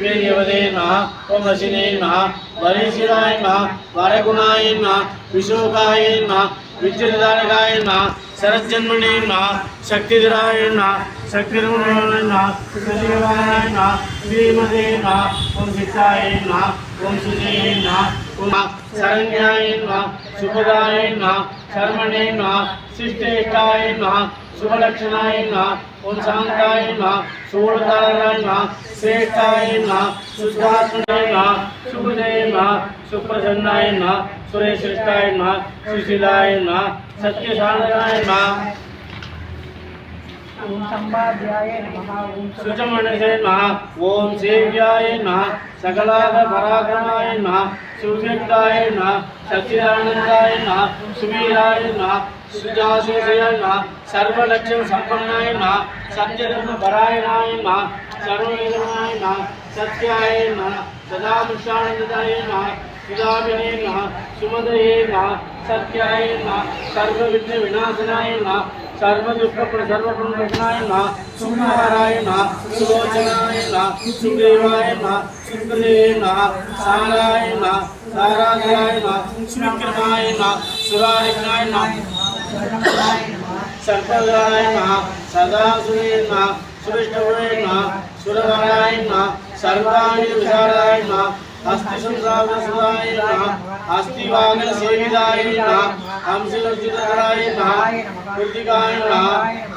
ప్రియవదే ఓం వశినేన వరేశిరాయణ వరగుణాయన విశోకాయన విద్యుదాయన శరజ్జన్మణేన శక్తిధరాయణ శక్తిరుణాయన సజీవాయన శ్రీమదేన ఓం సిద్ధాయన ఓం సుజయేన ఓం శరణ్యాయన శుభదాయన శర్మణేన శిష్టేకాయన శుభలక్షణాయన ఓం ఓం சுபலட்சணாய ஓம் சாந்தாய சூழதாராய श्रेष्ठाय सुशासनाय सुखदेव सुप्रसन्नाय सुरेश्रेष्ठाय सुशीलाय सत्यशानदाय नमः ओम सेव्याय नमः सकलाद नमः सुव्यक्ताय नमः सच्चिदानन्दाय नमः सुवीराय नमः సుజాశేషయన్న సర్వలక్ష్యం సంపన్నాయన సత్యధర్మ పరాయణాయన సర్వనిధనాయన సత్యాయన సదాముషానందాయన సుధాభినేన సుమదయేన సత్యాయన సర్వవిఘ్న వినాశనాయన సర్వదుఃఖప్రసర్వప్రణాయన సుకుమారాయణ సులోచనాయన సుగ్రీవాయన సుగ్రీవేణ సారాయణ సారాజాయన సువిఘ్నాయన సురాయణ నమః సదాసురే నమః సువిష్ణువే నమః సురవరాయ నమః సర్వాణి విశాలాయ నమః హస్తి हस्तशंसावसुदाय नमः हस्तिवाहनसेविदाय नमः। हंसिनर्जुतधराय नमः कृतिकाय नमः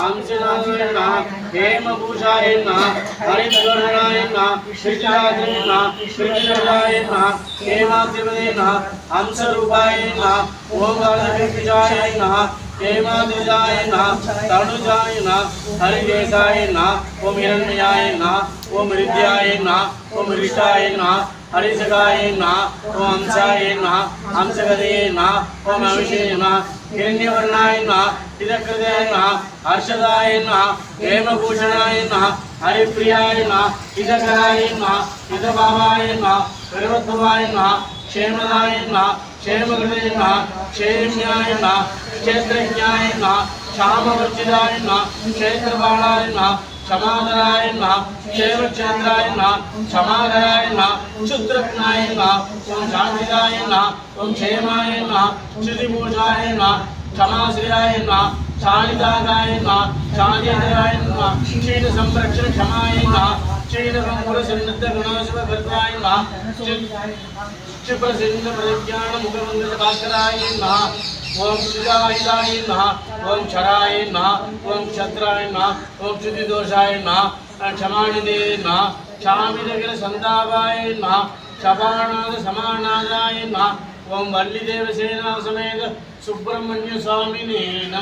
हंसिनाय नमः हेमभूषाय नमः हरिद्वर्णाय नमः श्रीजातये नमः श्रीजलाय नमः हेमादिपदे नमः हंसरूपाय नमः ओमगालकृतिजाय नमः हेमादिजाय नः तनुजाय नः हरिदेशाय नः ओम हिरण्याय नः ओम हृदयाय नः ओम ऋषाय नः నమః హరిసగాయ నమః ఓం హంసాయ నమః హంసగదయే నమః ఓం అవిషే నమః హిరణ్యవర్ణాయ నమః ఇదకృతాయ నమః హర్షదాయ నమః హేమభూషణాయ నమః హరిప్రియాయ నమః ఇదకరాయ నమః ఇదభావాయ క్షమాధరాయ క్షమాధరాయ சுத்திரக்னாய நாம் ஓம் சாந்திராய நாம் ஓம் க்ஷேமாய நாம் ஸ்ருதிபூஷாய நாம் क्षमाश्रयाय नमः शान्तिदाताय नमः शान्तिदाय नमः क्षीण संरक्षण क्षमाय नमः क्षीण संकुल सन्नत गुणाशव कर्ताय नमः क्षिप्र सिंह प्रज्ञान मुख मंगल भास्कराय नमः ஓம் சுஜாயுதாய நம ஓம் ஷராய நம ஓம் க்ஷத்ராய நம ஓம் சுதி தோஷாய நம க்ஷமானிதே நம க்ஷாமிதகிர சந்தாபாய நம ஷபாநாத சமாநாதாய நம ஓம் வள்ளி தேவசேனா சமேத சுப்பிரமணிய சுவாமினே நம